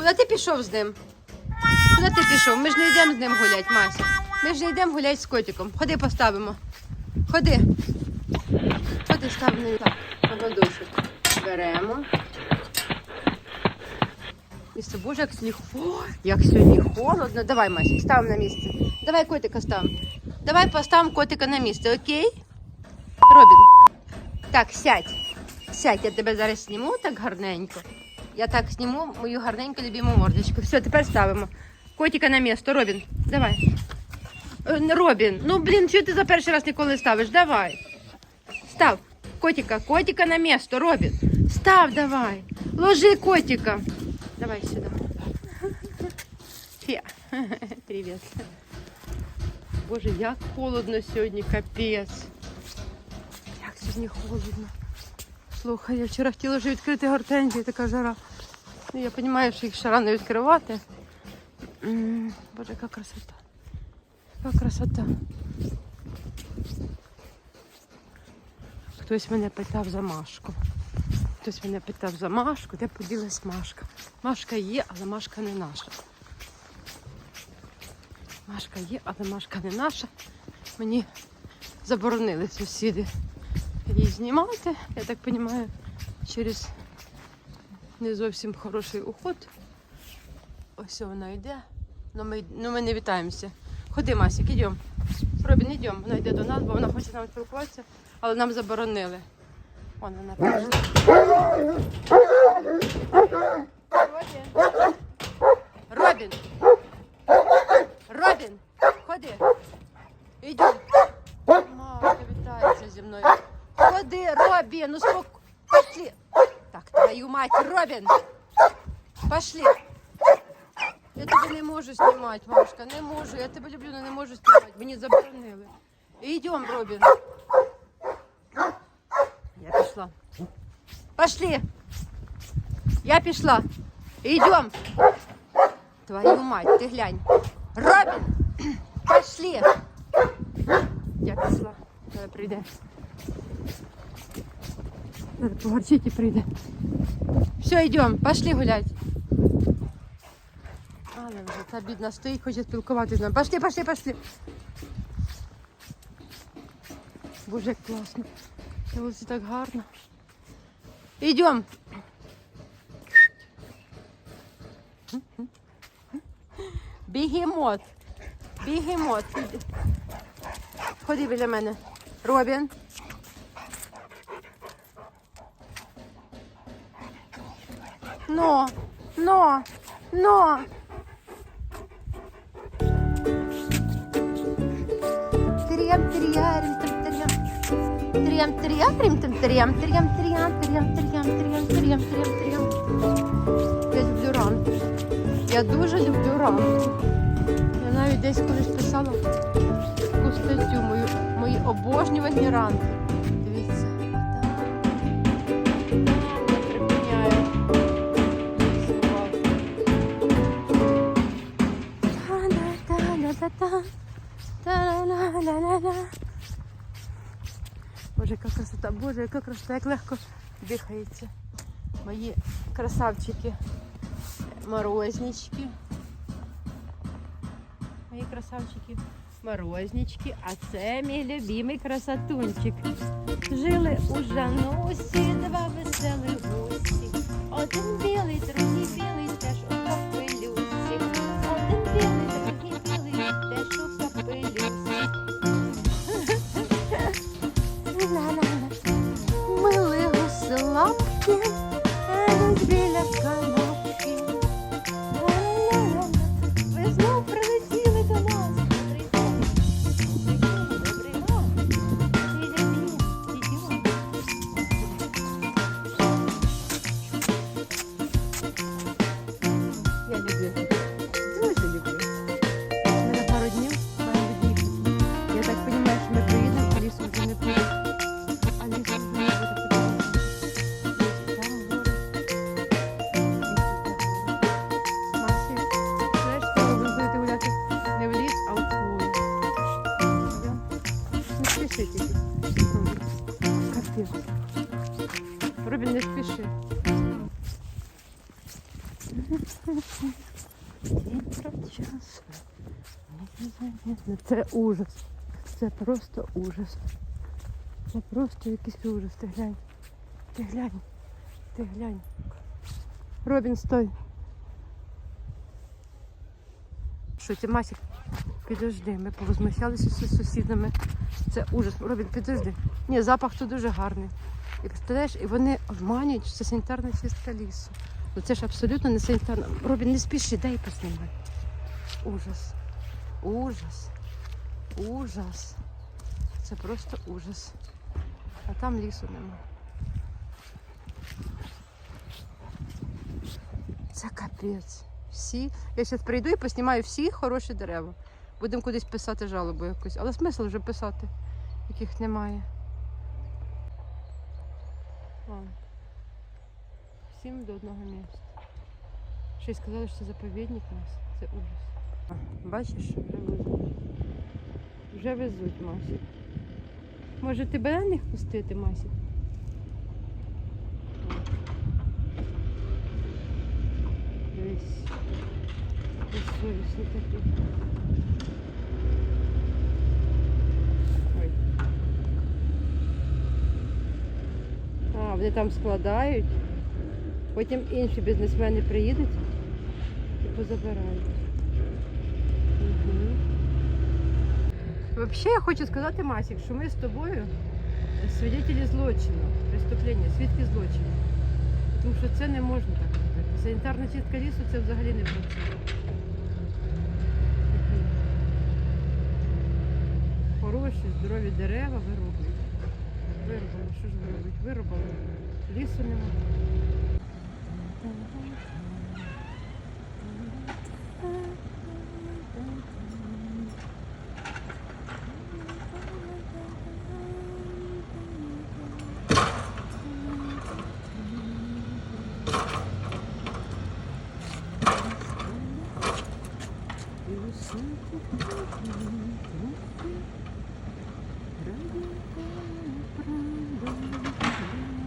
Куди ти пішов з ним? Куди ти пішов? Ми ж не йдемо з ним гуляти, Мася. Ми ж не йдемо гуляти з котиком. Ходи поставимо. Ходи. Ходи, ставимо так. Поводочок. Беремо. Місце, боже, як сніг. О, як сьогодні холодно. Давай, Мася, ставимо на місце. Давай котика ставимо. Давай поставимо котика на місце, окей? Робін. Так, сядь. Сядь, я тебе зараз зніму так гарненько. Я так зніму мою гарненьку любиму мордочку. Все, тепер ставимо. Котика на місце. Робін, давай. Е, Робін, ну блін, що ти за перший раз ніколи ставиш? Давай. Став. Котика, котика на місце, Робін. Став, давай. Ложи котика. Давай сюди. Привіт. Боже, як холодно сьогодні, капець. Як сьогодні холодно. Слухай, я вчора хотіла вже відкрити гортензії, така жара. Ну, я розумію, що їх ще рано відкривати. Боже, яка красота. Яка красота. Хтось мене питав за Машку. Хтось мене питав за Машку, де поділась Машка. Машка є, але Машка не наша. Машка є, але Машка не наша. Мені заборонили сусіди її знімати. Я так розумію, через не зовсім хороший уход. Ось вона йде. Ну ми, ну ми не вітаємося. Ходи, Масік, ідемо. Робін, йдемо. Вона йде до нас, бо вона хоче нам спілкуватися, але нам заборонили. Вон вона пішла. твою мать, Робін. Пошли. Я тебе не можу знімати, Машка, не можу. Я тебе люблю, але не можу знімати. Мені заборонили. Йдемо, Робін. Я пішла. Пошли. Я пішла. Йдем. Твою мать, ти глянь. Робін, пошли. Я пішла. Давай прийде. І прийде. Все, йдемо, пошли гулять. Але вже та бідна стоїть, хоче спілкуватися з нами. Пошли, пошли, пошли. Боже, як класно. На вулиці так гарно. Йдемо. Бігемот. Бігемот. Ходи біля мене. Робін. Но, но, но. Трям, трям, трям, трям. Трям, трям, трям, трям, трям, трям, трям, трям, трям, трям, трям. Я люблю ранки. Я дуже люблю ранки. Я навіть десь колись писала таку статтю мої обожнювані ранки. Красота, боже, яка красота, як легко дихається. Мої красавчики, морознички. Мої красавчики, морознички, а це мій любимий красотунчик. Жили у Жанусі два веселі гусі. Один білий, другий білий, теж у капелюсі. Один білий, другий білий, теж у капелюсі. спіши тільки. Капець. Робін, не спіши. Це ужас. Це просто ужас. Це просто якийсь ужас. Ти глянь. Ти глянь. Ти глянь. Робін, стой. Що, Тімасік, підожди, ми повозмущалися з сусідами. Це ужас. Робін, підожди. Ні, запах тут дуже гарний. І представляєш, і вони обманюють, що це санітарна чистка лісу. Ну це ж абсолютно не санітарна. Робін, не спіши, дай поснімай. Ужас. Ужас. Ужас. Це просто ужас. А там лісу нема. Це капець. Всі. Я зараз прийду і поснімаю всі хороші дерева. Будемо кудись писати жалобу якусь. Але смисл вже писати, яких немає. Всім до одного місця. Ще й сказали, що це заповідник у нас. Це ужас. Бачиш, вже везуть. Вже везуть, Масі. Може тебе на них пустити, Масі? Дивись. Безсовісні такі. Ой. А, вони там складають. Потім інші бізнесмени приїдуть і позабирають. Угу. Взагалі я хочу сказати, Масік, що ми з тобою свідетелі злочину, преступлення, свідки злочину. Тому що це не можна так робити. Санітарна чистка лісу це взагалі не працює. хороші, здорові дерева вирублюють. Виробили, що ж виробить? Вирубали. Лісу нема. Thank you. Thank you.